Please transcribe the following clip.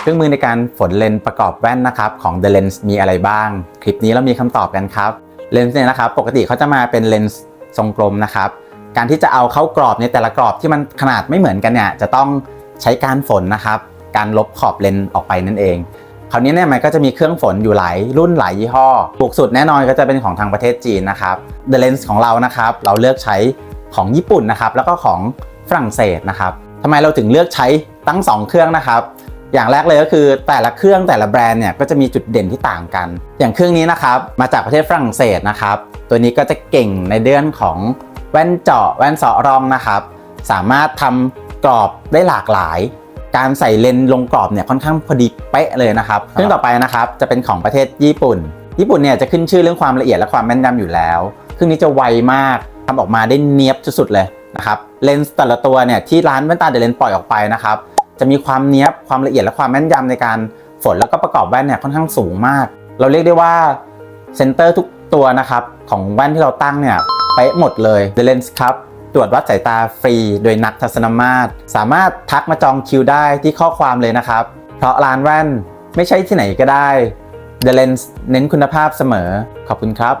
เครื่องมือในการฝนเลนส์ประกอบแว่นนะครับของ The Lens มีอะไรบ้าง คลิปนี้เรามีคำตอบกันครับเลนส์เนี่ยนะครับปกติเขาจะมาเป็นเลนส์ทรงกลมนะครับการที่จะเอาเข้ากรอบในแต่ละกรอบที่มันขนาดไม่เหมือนกันเนี่ยจะต้องใช้การฝนนะครับ การลบขอบเลนส์ออกไปนั่นเอง คราวนี้เนี่ยมันก็จะมีเครื่องฝนอยู่หลายรุ่นหลายยี่ห้อถูกสุดแน่นอนก็จะเป็นของทางประเทศจีนนะครับ The Lens ของเรานะครับ เราเลือกใช้ของญี่ปุ่นนะครับ แล้วก็ของฝรั่งเศสนะครับทำไมเราถึงเลือกใช้ตั้ง 2 เครื่องนะครับ อย่างแรกเลยก็คือแต่ละเครื่องแต่ละแบรนด์เนี่ยก็จะมีจุดเด่นที่ต่างกัน อย่างเครื่องนี้นะครับมาจากประเทศฝรั่งเศสนะครับ ตัวนี้ก็จะเก่งในเรื่องของแว่นเจาะแว่นเสาะรองนะครับ สามารถทำกรอบได้หลากหลาย การใส่เลนส์ลงกรอบเนี่ยค่อนข้างพอดีเป๊ะเลยนะครับเครื่องต่อไปนะครับจะเป็นของประเทศญี่ปุ่น ญี่ปุ่นเนี่ยจะขึ้นชื่อเรื่องความละเอียดและความแม่นยำอยู่แล้วเครื่องนี้จะไวมากทำออกมาได้เนียบสุดๆเลยนะครับเลนส์แต่ละตัวเนี่ยที่ร้านแว่นตาเดลเลนปล่อยออกไปนะครับ จะมีความเนี้ยบความละเอียดและความแม่นยำในการฝนแล้วก็ประกอบแว่นเนี่ยค่อนข้างสูงมาก เราเรียกได้ว่าเซนเตอร์ทุกตัวนะครับของแว่นที่เราตั้งเนี่ยเป๊ะหมดเลย The Lens ครับตรวจวัดสายตาฟรีโดยนักทัศนมาตร สามารถทักมาจองคิวได้ที่ข้อความเลยนะครับ เพราะร้านแว่นไม่ใช่ที่ไหนก็ได้ The Lens เน้นคุณภาพเสมอ ขอบคุณครับ